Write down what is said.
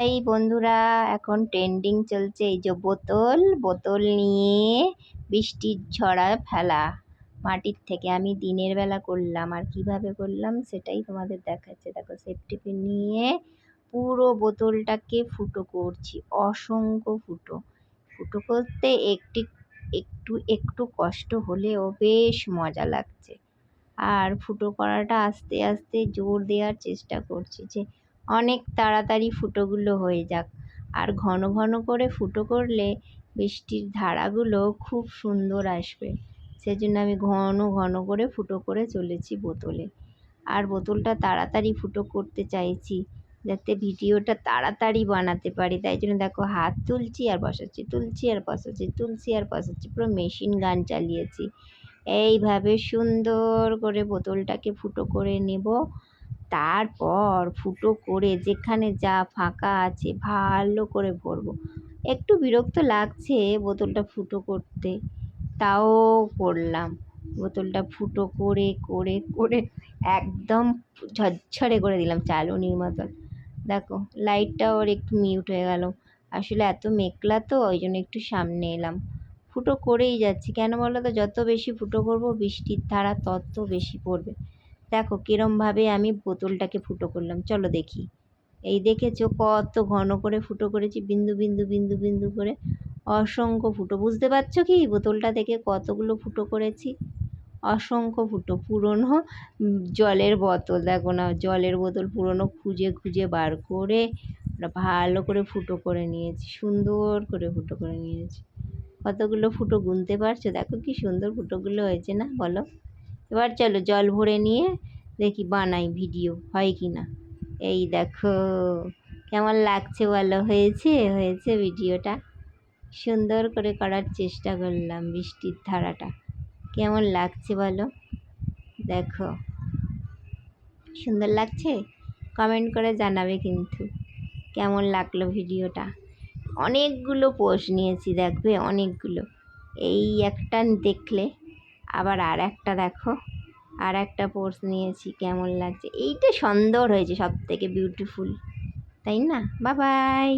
এই বন্ধুরা, এখন ট্রেন্ডিং চলছে এই যে বোতল। বোতল নিয়ে বৃষ্টির ঝড়া ফেলা। মাটির থেকে আমি দিনের বেলা করলাম। আর কীভাবে করলাম সেটাই তোমাদের দেখাচ্ছে। দেখো সেফটি পিন নিয়ে পুরো বোতলটাকে ফুটো করছি। অসংখ্য ফুটো। ফুটো করতে একটি, একটু একটু কষ্ট হলেও বেশ মজা লাগছে। আর ফুটো করাটা আস্তে আস্তে জোর দেওয়ার চেষ্টা করছি যে অনেক তাড়াতাড়ি ফুটোগুলো হয়ে যাক। আর ঘন ঘন করে ফুটো করলে বৃষ্টির ধারাগুলো খুব সুন্দর আসবে। সেজন্য আমি ঘন ঘন করে ফুটো করে চলেছি বোতলে। আর বোতলটা তাড়াতাড়ি ফুটো করতে চাইছি যাতে ভিডিওটা তাড়াতাড়ি বানাতে পারি। তাই জন্য দেখো হাত তুলছি আর বসাচ্ছি, তুলছি আর বসাচ্ছি, তুলছি আর বসাচ্ছি, পুরো মেশিন গান চালিয়েছি। এইভাবে সুন্দর করে বোতলটাকে ফুটো করে নেব। তারপর ফুটো করে যেখানে যা ফাঁকা আছে ভালো করে ভরবো। একটু বিরক্ত লাগছে বোতলটা ফুটো করতে। তাও করলাম। বোতলটা ফুটো করে করে করে একদম ঝরঝরে করে দিলাম চালুনির মতন। দেখো লাইটটা ওর একটু মিউট হয়ে গেল। আসলে এত মেঘলা তো, ওই জন্য একটু সামনে এলাম। ফুটো করেই যাচ্ছি। কেন বলো তো, যত বেশি ফুটো করব, বৃষ্টির ধারা তত বেশি পড়বে। দেখো কীরমভাবে আমি বোতলটাকে ফুটো করলাম, চলো দেখি। এই দেখেছ কত ঘন করে ফুটো করেছি, বিন্দু বিন্দু বিন্দু বিন্দু করে। অসংখ্য ফুটো, বুঝতে পারছ কি বোতলটা দেখে কতগুলো ফুটো করেছি? অসংখ্য ফুটো, পুরনো জলের বোতল, দেখো না, জলের বোতল পুরনো খুঁজে খুঁজে বার করে ভালো করে ফুটো করে নিয়েছি, সুন্দর করে ফুটো করে নিয়েছি। কতগুলো ফুটো গুনতে পারছ? দেখো কি সুন্দর ফুটোগুলো হয়েছে না, বলো। এবার চলো জল ভরে নিয়ে দেখি বানাই ভিডিও, হয় কি না? এই দেখো, কেমন লাগছে বলো? হয়েছে? হয়েছে ভিডিওটা। সুন্দর করে করার চেষ্টা করলাম বৃষ্টির ধারাটা। কেমন লাগছে বলো? দেখো, সুন্দর লাগছে? কমেন্ট করে জানাবে কিন্তু। কেমন লাগল ভিডিওটা? অনেকগুলো পোস্ট নিয়েছি, দেখবে অনেকগুলো। এই একটা দেখলে আবার আর একটা দেখো আর একটা পোর্স নিয়েছি, কেমন লাগছে? এইটা সুন্দর হয়েছে সব থেকে বিউটিফুল তাই না? বা বাই